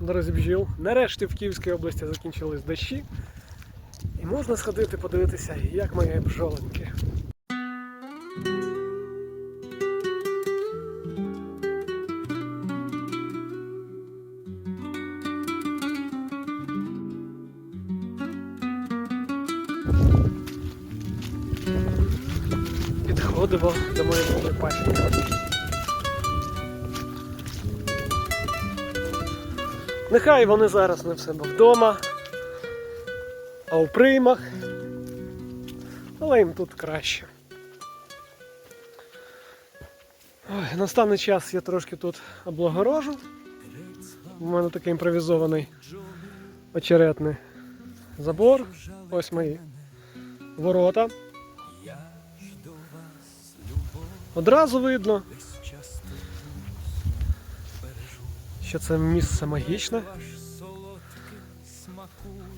Дорозі бджіл. Нарешті в Київській області закінчились дощі. І можна сходити подивитися, як мої бджоленьки. Підходимо до моєї пасіки. Нехай вони зараз не в себе вдома, а у приймах, але їм тут краще. Ой, настаний час я трошки тут облагорожу. У мене такий імпровізований очеретний забор. Ось мої ворота. Одразу видно, що це місце магічне.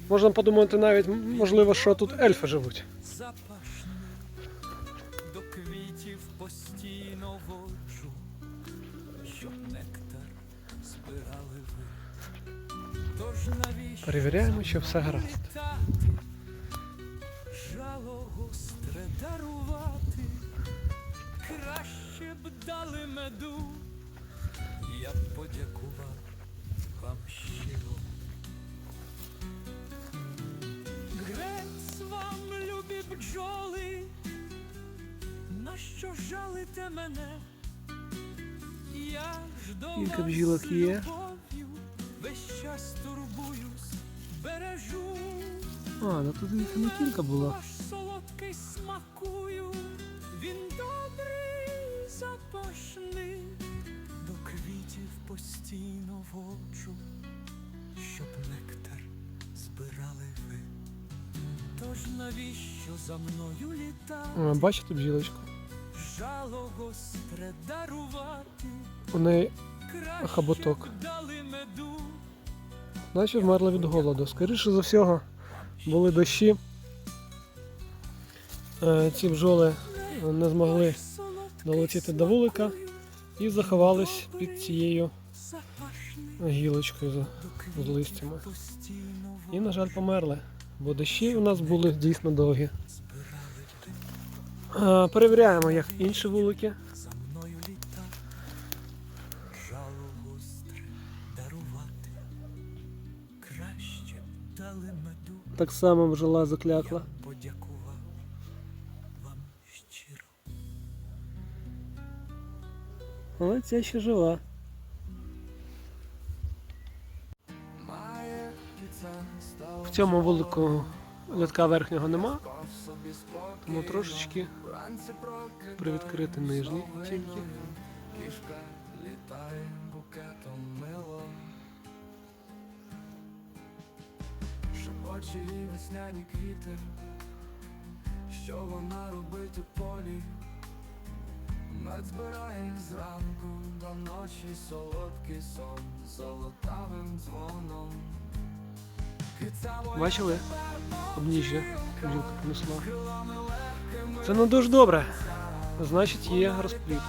Можна подумати навіть, можливо, що тут ельфи живуть. До квітів постійно воджу, щоб нектар збирали ви. Тож навіщо Перевіряємо, що все гаразд. жало гостре дарувати, краще б дали меду, я б подякував вам щиро. Грець вам, любі бджоли, нащо жалите мене? Я ж до Кілька вас бджілок з є. любов'ю Весь час турбуюсь, бережу. А, ну тут їх не кілька було. Ваш солодкий смакую, він добрий, запашний, до квітів постійно воджу, щоб нектар збирали ви. Тож навіщо за мною літати, бачите бджілочку? жало гостре дарувати, У неї меду. наче вмерла від голоду. Скоріше за всього, були дощі. Е, Ці бджоли не змогли долетіти до вулика і заховались під цією гілочкою з- листями. І, на жаль, померли, бо дощі у нас були дійсно довгі. Перевіряємо, як інші вулики. Так само бджола заклякла. Але ця ще жива. В цьому вулику льотка верхнього нема, тому трошечки привідкрити нижній тільки. Кішка літає букетом мило. Шепочі весняні квіти, що вона робить у полі. Мед збирає зранку до ночі солодкий сон золотавим дзвоном. Бачили? Обніжжя бджілка понесла. Це не дуже добре. Значить, є розпліт.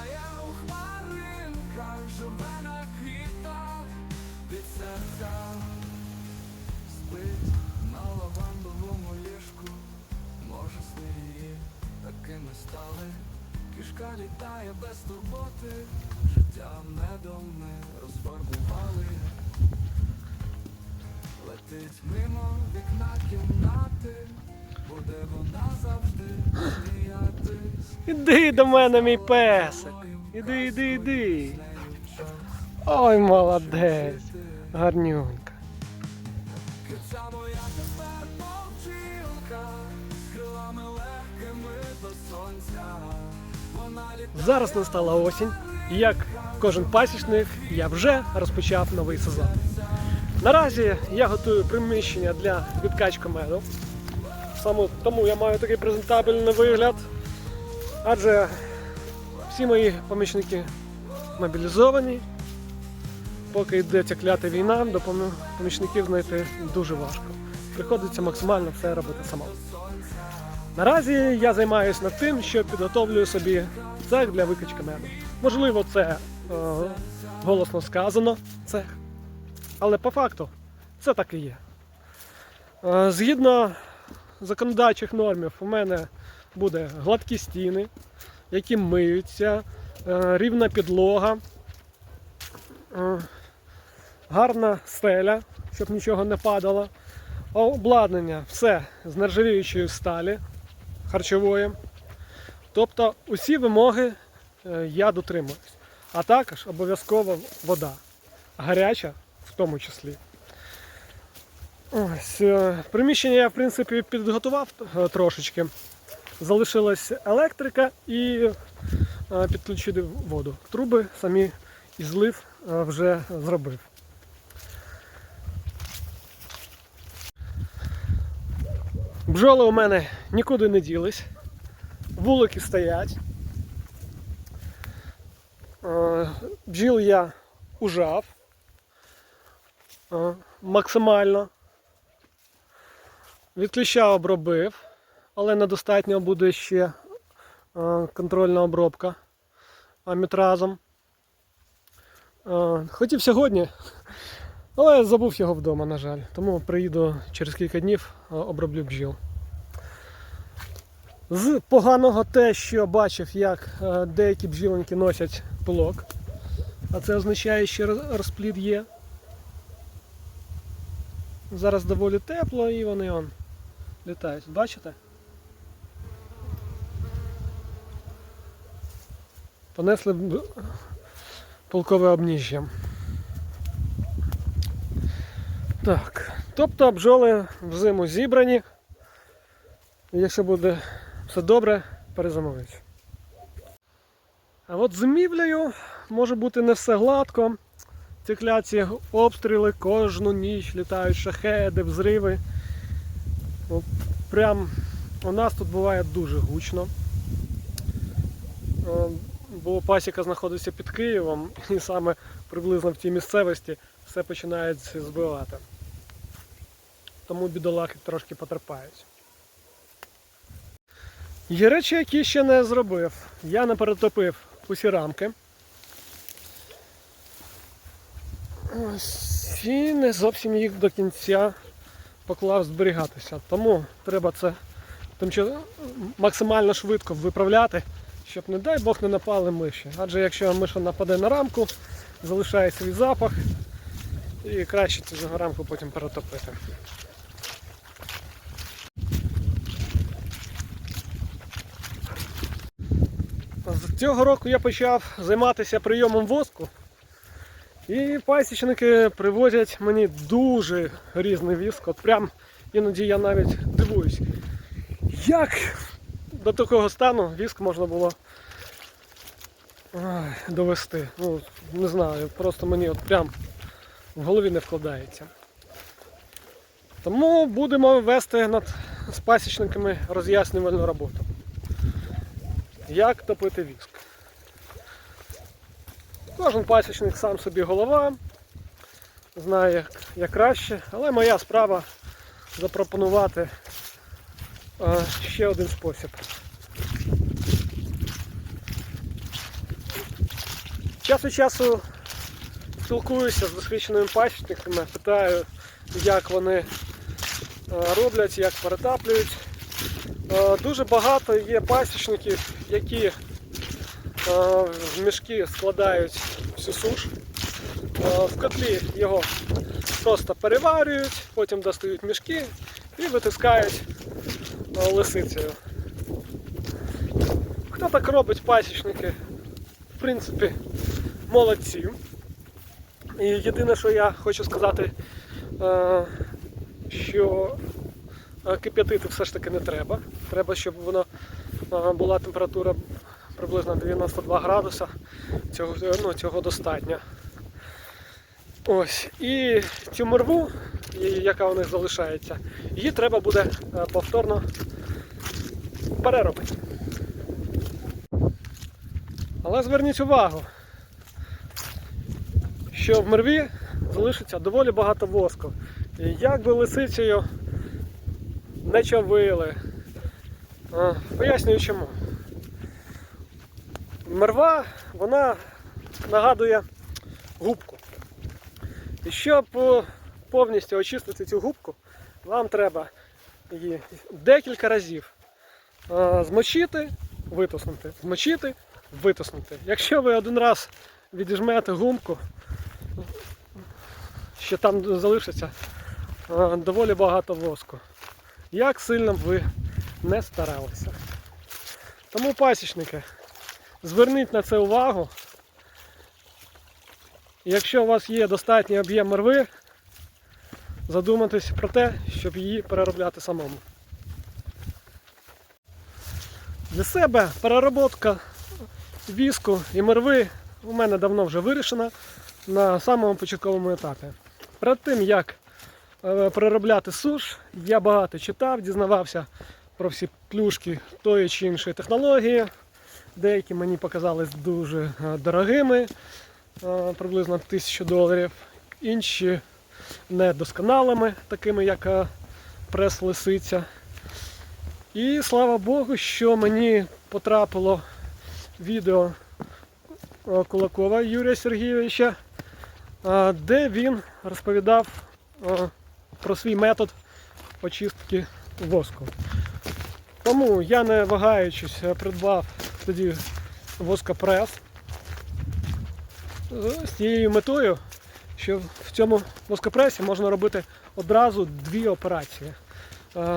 Кішка літає без турботи, життя медом ми розфарбували. Летить мимо вікна кімнати, буде вона завжди сміятись. Іди до мене, мій песик. Іди, іди, іди. Ой, молодець. Гарнюнька. Зараз настала осінь. І як кожен пасічник, я вже розпочав новий сезон. Наразі я готую приміщення для відкачки меду. Саме тому я маю такий презентабельний вигляд. Адже всі мої помічники мобілізовані. Поки йде ця клята війна, до помічників знайти дуже важко. Приходиться максимально все робити самому. Наразі я займаюся над тим, що підготовлюю собі цех для викачки меду. Можливо, це е, голосно сказано цех. Але по факту це так і є. Е, Згідно законодавчих нормів, у мене буде гладкі стіни, які миються, е, рівна підлога, е, гарна стеля, щоб нічого не падало. Обладнання все з нержавіючої сталі харчової. Тобто усі вимоги е, я дотримуюсь. А також обов'язково вода. Гаряча в тому числі. Ось, е, приміщення я, в принципі, підготував е, трошечки. Залишилась електрика і підключити воду. Труби самі і злив вже зробив. Бджоли у мене нікуди не ділись. Вулики стоять. Е, Бджіл я ужав е, максимально. Від обробив, але недостатньо буде ще е, контрольна обробка амітразом. Хотів сьогодні, але я забув його вдома, на жаль. Тому приїду через кілька днів, е, оброблю бджіл. З поганого те, що бачив, як е, деякі бджілинки носять пилок. А це означає, що розплід є. Зараз доволі тепло і вони он літають. Бачите? Понесли полкове обніжжя. Так. Тобто бджоли взиму зібрані. Якщо буде все добре, перезамовить. А от з зимівлею може бути не все гладко. Ці обстріли кожну ніч літають шахеди, взриви. Ну, Прям у нас тут буває дуже гучно. Бо пасіка знаходиться під Києвом і саме приблизно в тій місцевості все починають збивати. Тому бідолахи трошки потерпають. Є речі, які ще не зробив. Я не перетопив усі рамки. Ось, і не зовсім їх до кінця поклав зберігатися. Тому треба це максимально швидко виправляти, щоб, не дай Бог, не напали миші. Адже якщо миша нападе на рамку, залишає свій запах і краще цю рамку потім перетопити. З цього року я почав займатися прийомом воску. І пасічники привозять мені дуже різний віск. От прям іноді я навіть дивуюсь, як до такого стану віск можна було довести. Ну, не знаю, просто мені от прям в голові не вкладається. Тому будемо вести над пасічниками роз'яснювальну роботу. Як топити віск? Кожен пасічник сам собі голова, знає як, як краще, але моя справа запропонувати е, ще один спосіб. Час від часу спілкуюся з досвідченими пасічниками, питаю, як вони е, роблять, як перетаплюють. Е, Дуже багато є пасічників, які е, в мішки складають всю суш. В котлі його просто переварюють, потім достають мішки і витискають лисицею. Хто так робить пасічники? В принципі, молодці. І єдине, що я хочу сказати, е, що е, кип'ятити все ж таки не треба. Треба, щоб воно е, була температура приблизно 92 градуса. Цього, ну, цього достатньо. Ось. І цю морву, і- яка у них залишається, її треба буде повторно переробити. Але зверніть увагу, що в мерві залишиться доволі багато воску. І як би лисицею не чавили. Пояснюю чому. Мерва, вона нагадує губку. І щоб е, повністю очистити цю губку, вам треба її декілька разів е, змочити, витиснути, змочити, витиснути. Якщо ви один раз відіжмете гумку, ще там залишиться е, доволі багато воску. Як сильно б ви не старалися. Тому пасічники, зверніть на це увагу. Якщо у вас є достатній об'єм мерви, задумайтесь про те, щоб її переробляти самому. Для себе перероботка віску і мерви у мене давно вже вирішена на самому початковому етапі. Перед тим як е, переробляти суш, я багато читав, дізнавався про всі плюшки тої чи іншої технології. Деякі мені показались дуже е, дорогими, е, приблизно 1000 доларів. Інші недосконалими, такими як прес-лисиця. І слава Богу, що мені потрапило відео Кулакова Юрія Сергійовича, де він розповідав про свій метод очистки воску. Тому я не вагаючись придбав тоді воскопрес з- тією метою, що в цьому воскопресі можна робити одразу дві операції.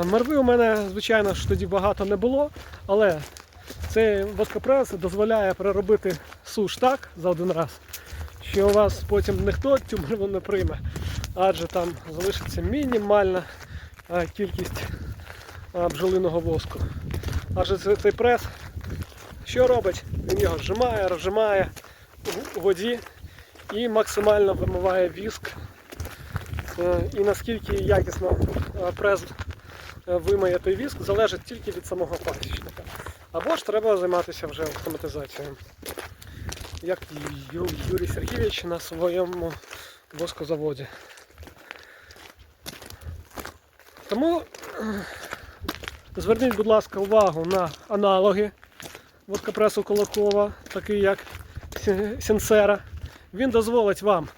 Мерви у мене, звичайно ж, тоді багато не було, але цей воскопрес дозволяє переробити суш так за один раз, що у вас потім ніхто цю мерву не прийме, адже там залишиться мінімальна е, кількість е, бджолиного воску. Адже це- цей прес що робить? Він його зжимає, розжимає у- воді і максимально вимиває віск. Е, І наскільки якісно прес вимиє той віск, залежить тільки від самого пасічника. Або ж треба займатися вже автоматизацією. Як Ю- Юрій Сергійович на своєму воскозаводі. Тому зверніть, будь ласка, увагу на аналоги воскопресу Кулакова, такий як Сінсера. Він дозволить вам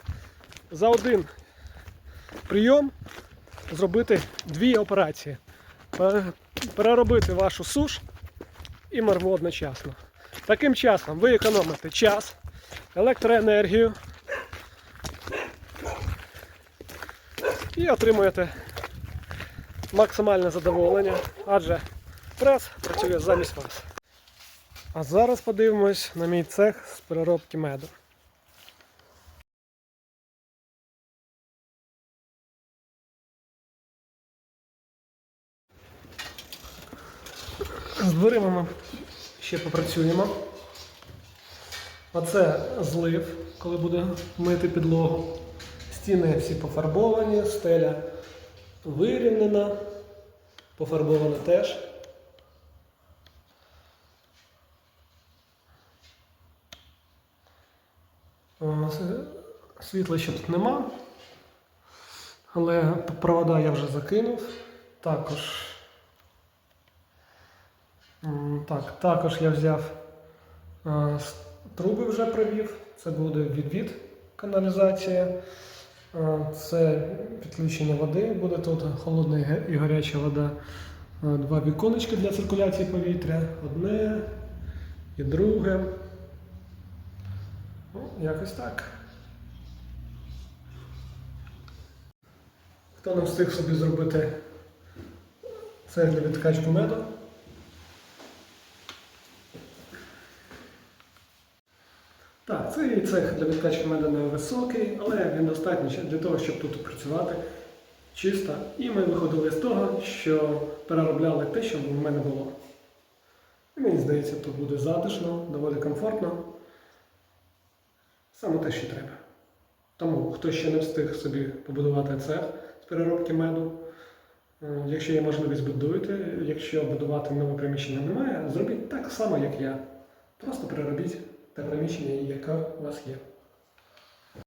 за один прийом зробити дві операції. Переробити вашу суш і мерву одночасно. Таким часом ви економите час, електроенергію і отримуєте максимальне задоволення, адже прес працює замість вас. А зараз подивимось на мій цех з переробки меду. З дверима ще попрацюємо. Оце злив, коли буде мити підлогу. Стіни всі пофарбовані, стеля вирівнена, пофарбована теж. Світла ще тут нема. Але провода я вже закинув. Також. Так, також я взяв е, труби вже провів. Це буде відвід каналізація. Е, Це підключення води. Буде тут холодна і гаряча вода. Е, Два віконечки для циркуляції повітря. Одне і друге. Ну, якось так. Хто не встиг собі зробити це для відкачки меду? Так, цей цех для відкачки меду не високий, але він достатньо для того, щоб тут працювати чисто. І ми виходили з того, що переробляли те, що в мене було. І мені здається, тут буде затишно, доволі комфортно. Саме те, що треба. Тому, хто ще не встиг собі побудувати цех з переробки меду, е, якщо є можливість, будуйте. Якщо будувати нове приміщення немає, зробіть так само, як я. Просто переробіть те приміщення, яке у вас є.